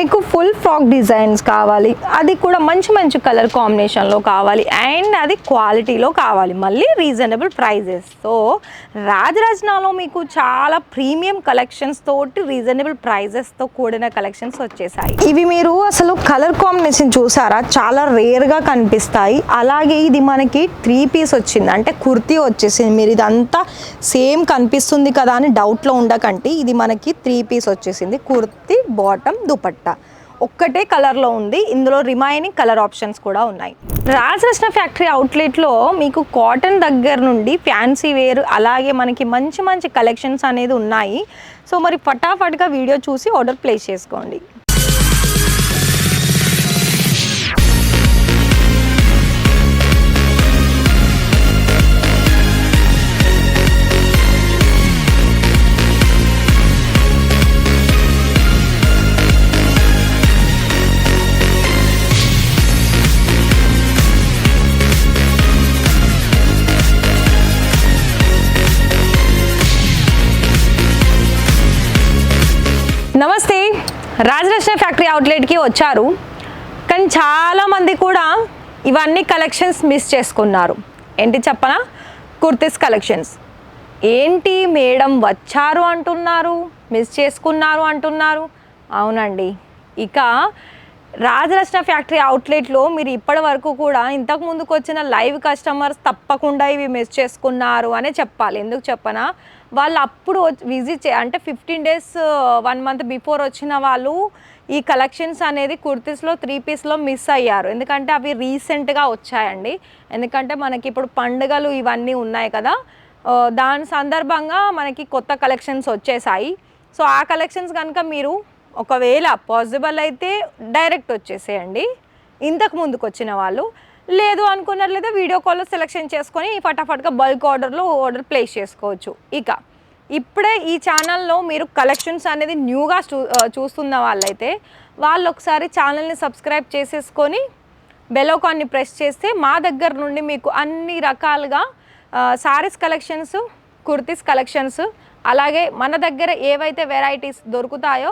మీకు full frock designs కావాలి. అది కూడా మంచి మంచి కలర్ కాంబినేషన్లో కావాలి. అండ్ అది క్వాలిటీలో కావాలి. మళ్ళీ రీజనబుల్ ప్రైజెస్ సో రాజరచనలో మీకు చాలా ప్రీమియం కలెక్షన్స్ తోటి రీజనబుల్ ప్రైజెస్తో కూడిన కలెక్షన్స్ వచ్చేసాయి. ఇవి మీరు అసలు కలర్ కాంబినేషన్ చూసారా? చాలా రేర్గా కనిపిస్తాయి. అలాగే ఇది మనకి త్రీ పీస్ వచ్చింది. అంటే కుర్తీ వచ్చేసింది. మీరు ఇదంతా సేమ్ కనిపిస్తుంది కదా అని డౌట్లో ఉండకంటే ఇది మనకి త్రీ పీస్ వచ్చేసింది. కుర్తీ బాటమ్ దుపట్టా. ఒక్కటే కలర్లో ఉంది. ఇందులో రిమైనింగ్ కలర్ ఆప్షన్స్ కూడా ఉన్నాయి. రాజరత్న ఫ్యాక్టరీ అవుట్లెట్లో మీకు కాటన్ దగ్గర నుండి ఫ్యాన్సీ వేర్ అలాగే మనకి మంచి మంచి కలెక్షన్స్ అనేది ఉన్నాయి. సో మరి ఫటాఫట్గా వీడియో చూసి ఆర్డర్ ప్లేస్ చేసుకోండి. రాజరత్న ఫ్యాక్టరీ అవుట్లెట్కి వచ్చారు. కానీ చాలామంది కూడా ఇవన్నీ కలెక్షన్స్ మిస్ చేసుకున్నారు. ఏంటి చెప్పనా? కుర్తీస్ కలెక్షన్స్. ఏంటి మేడం వచ్చారు అంటున్నారు మిస్ చేసుకున్నారు అంటున్నారు? అవునండి. ఇక రాజరత్న ఫ్యాక్టరీ అవుట్లెట్లో మీరు ఇప్పటి వరకు కూడా ఇంతకు ముందుకు వచ్చిన లైవ్ కస్టమర్స్ తప్పకుండా ఇవి మిస్ చేసుకున్నారు అనే చెప్పాలి. ఎందుకు చెప్పనా? వాళ్ళు అప్పుడు విజిట్ చే అంటే fifteen days one month before వచ్చిన వాళ్ళు ఈ కలెక్షన్స్ అనేది కుర్తీస్లో త్రీ పీస్లో మిస్ అయ్యారు. ఎందుకంటే అవి రీసెంట్గా వచ్చాయండి. ఎందుకంటే మనకి ఇప్పుడు పండుగలు ఇవన్నీ ఉన్నాయి కదా. దాని సందర్భంగా మనకి కొత్త కలెక్షన్స్ వచ్చేసాయి. సో ఆ కలెక్షన్స్ కనుక మీరు ఒకవేళ పాసిబుల్ అయితే డైరెక్ట్ వచ్చేసేయండి. ఇంతకు ముందుకు వచ్చిన వాళ్ళు లేదు అనుకున్నట్లయితే వీడియో కాల్లో సెలెక్షన్ చేసుకొని ఫటాఫట్గా బల్క్ ఆర్డర్లో ఆర్డర్ ప్లేస్ చేసుకోవచ్చు. ఇక ఇప్పుడే ఈ ఛానల్లో మీరు కలెక్షన్స్ అనేది న్యూగా చూ చూస్తున్న వాళ్ళైతే వాళ్ళు ఒకసారి ఛానల్ని సబ్స్క్రైబ్ చేసేసుకొని బెలోకాన్ని ప్రెస్ చేస్తే మా దగ్గర నుండి మీకు అన్ని రకాలుగా సారీస్ కలెక్షన్స్ కుర్తీస్ కలెక్షన్స్ అలాగే మన దగ్గర ఏవైతే వెరైటీస్ దొరుకుతాయో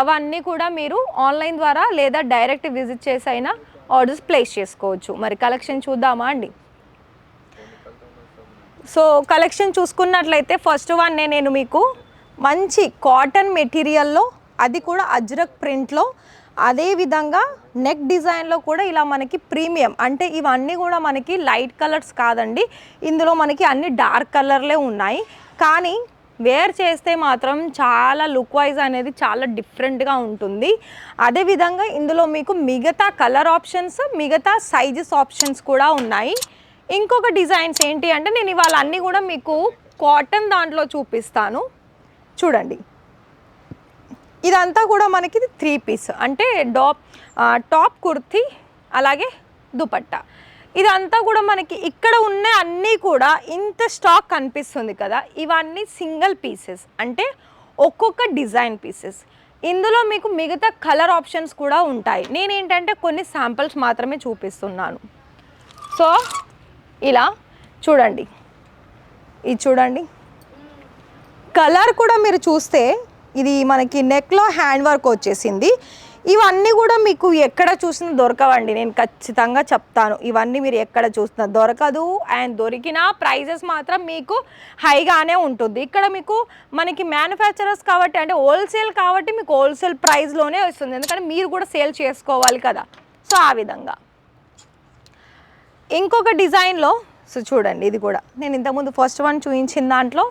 అవన్నీ కూడా మీరు ఆన్లైన్ ద్వారా లేదా డైరెక్ట్ విజిట్ చేసి అయినా ఆర్డర్స్ ప్లేస్ చేసుకోవచ్చు. మరి కలెక్షన్ చూద్దామా అండి? సో కలెక్షన్ చూసుకున్నట్లయితే ఫస్ట్ వన్ నేను మీకు మంచి కాటన్ మెటీరియల్లో అది కూడా అజ్రక్ ప్రింట్లో అదే విధంగా నెక్ డిజైన్లో కూడా ఇలా మనకి ప్రీమియం అంటే ఇవన్నీ కూడా మనకి లైట్ కలర్స్ కాదండి. ఇందులో మనకి అన్ని డార్క్ కలర్లే ఉన్నాయి. కానీ వేర్ చేస్తే మాత్రం చాలా లుక్ వైజ్ అనేది చాలా డిఫరెంట్గా ఉంటుంది. అదేవిధంగా ఇందులో మీకు మిగతా కలర్ ఆప్షన్స్ మిగతా సైజెస్ ఆప్షన్స్ కూడా ఉన్నాయి. ఇంకొక డిజైన్స్ ఏంటి అంటే నేను ఇవాళ అన్నీ కూడా మీకు కాటన్ దాంట్లో చూపిస్తాను. చూడండి. ఇదంతా కూడా మనకి త్రీ పీస్. అంటే డాప్ టాప్ కుర్తీ అలాగే దుపట్టా. ఇదంతా కూడా మనకి ఇక్కడ ఉన్న అన్నీ కూడా ఇంత స్టాక్ కనిపిస్తుంది కదా ఇవన్నీ సింగిల్ పీసెస్ అంటే ఒక్కొక్క డిజైన్ పీసెస్ ఇందులో మీకు మిగతా కలర్ ఆప్షన్స్ కూడా ఉంటాయి. నేనేంటంటే కొన్ని శాంపిల్స్ మాత్రమే చూపిస్తున్నాను. సో ఇలా చూడండి. ఇది చూడండి. కలర్ కూడా మీరు చూస్తే ఇది మనకి నెక్లో హ్యాండ్ వర్క్ వచ్చేసింది. ఇవన్నీ కూడా మీకు ఎక్కడ చూసినా దొరకవండి. నేను ఖచ్చితంగా చెప్తాను. ఇవన్నీ మీరు ఎక్కడ చూసినా దొరకదు. అండ్ దొరికిన ప్రైజెస్ మాత్రం మీకు హైగానే ఉంటుంది. ఇక్కడ మీకు మనకి మ్యానుఫ్యాక్చరర్స్ కాబట్టి అంటే హోల్సేల్ కాబట్టి మీకు హోల్సేల్ ప్రైస్లోనే వస్తుంది. ఎందుకంటే మీరు కూడా సేల్ చేసుకోవాలి కదా. సో ఆ విధంగా. ఇంకొక డిజైన్లో సో చూడండి ఇది కూడా. నేను ఇంతకుముందు ఫస్ట్ వన్ చూపించిన దాంట్లో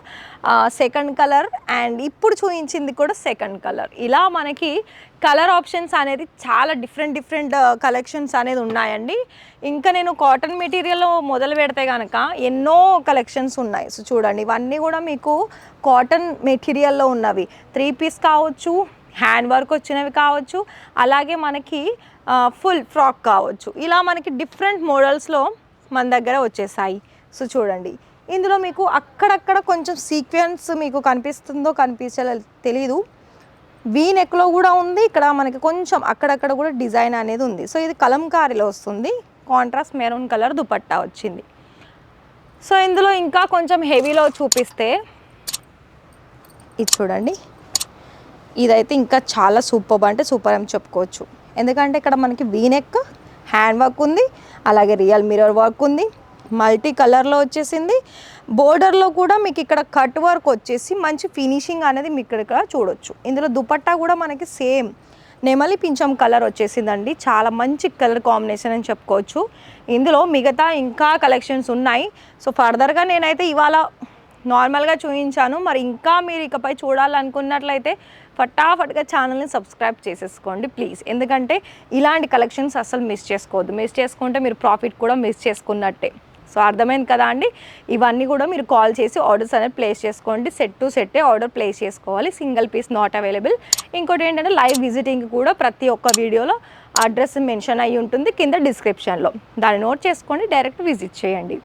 సెకండ్ కలర్ అండ్ ఇప్పుడు చూపించింది కూడా సెకండ్ కలర్ ఇలా మనకి కలర్ ఆప్షన్స్ అనేది చాలా డిఫరెంట్ డిఫరెంట్ కలెక్షన్స్ అనేది ఉన్నాయండి. ఇంకా నేను కాటన్ మెటీరియల్లో మొదలు పెడితే కనుక ఎన్నో కలెక్షన్స్ ఉన్నాయి. సో చూడండి ఇవన్నీ కూడా మీకు కాటన్ మెటీరియల్లో ఉన్నవి. త్రీ పీస్ కావచ్చు హ్యాండ్ వర్క్ వచ్చినవి కావచ్చు అలాగే మనకి ఫుల్ ఫ్రాక్ కావచ్చు. ఇలా మనకి డిఫరెంట్ మోడల్స్లో మన దగ్గర వచ్చేసాయి. సో చూడండి. ఇందులో మీకు అక్కడక్కడ కొంచెం సీక్వెన్స్ మీకు కనిపిస్తుందో కనిపించలే తెలీదు. వీ నెక్లో కూడా ఉంది. ఇక్కడ మనకి కొంచెం అక్కడక్కడ కూడా డిజైన్ అనేది ఉంది. సో ఇది కలంకారీలో వస్తుంది. కాంట్రాస్ట్ మెరూన్ కలర్ దుపట్టా వచ్చింది. సో ఇందులో ఇంకా కొంచెం హెవీలో చూపిస్తే ఇది చూడండి. ఇదైతే ఇంకా చాలా సూపర్ అంటే సూపర్ అని చెప్పుకోవచ్చు. ఎందుకంటే ఇక్కడ మనకి వీనెక్ హ్యాండ్ వర్క్ ఉంది అలాగే రియల్ మిర్రర్ వర్క్ ఉంది మల్టీ కలర్లో వచ్చేసింది. బోర్డర్లో కూడా మీకు ఇక్కడ కట్ వర్క్ వచ్చేసి మంచి ఫినిషింగ్ అనేది మీకు ఇక్కడ ఇక్కడ చూడొచ్చు. ఇందులో దుపట్టా కూడా మనకి సేమ్ నెమలి పింఛం కలర్ వచ్చేసిందండి. చాలా మంచి కలర్ కాంబినేషన్ అని చెప్పుకోవచ్చు. ఇందులో మిగతా ఇంకా కలెక్షన్స్ ఉన్నాయి. సో ఫర్దర్గా నేనైతే ఇవాళ నార్మల్గా చూపించాను మరి ఇంకా మీరు ఇకపై చూడాలనుకున్నట్లయితే ఫటాఫట్గా ఛానల్ని సబ్స్క్రైబ్ చేసేసుకోండి ప్లీజ్. ఎందుకంటే ఇలాంటి కలెక్షన్స్ అస్సలు మిస్ చేసుకోవద్దు. మిస్ చేసుకుంటే మీరు ప్రాఫిట్ కూడా మిస్ చేసుకున్నట్టే. సో అర్థమైంది కదా అండి? ఇవన్నీ కూడా మీరు కాల్ చేసి ఆర్డర్స్ అనేది ప్లేస్ చేసుకోండి. సెట్ టు సెట్టే ఆర్డర్ ప్లేస్ చేసుకోవాలి. Single piece not available. ఇంకోటి ఏంటంటే లైవ్ విజిటింగ్ కూడా ప్రతి ఒక్క వీడియోలో అడ్రస్ మెన్షన్ అయ్యి ఉంటుంది. కింద డిస్క్రిప్షన్లో. దాన్ని నోట్ చేసుకోండి డైరెక్ట్ విజిట్ చేయండి.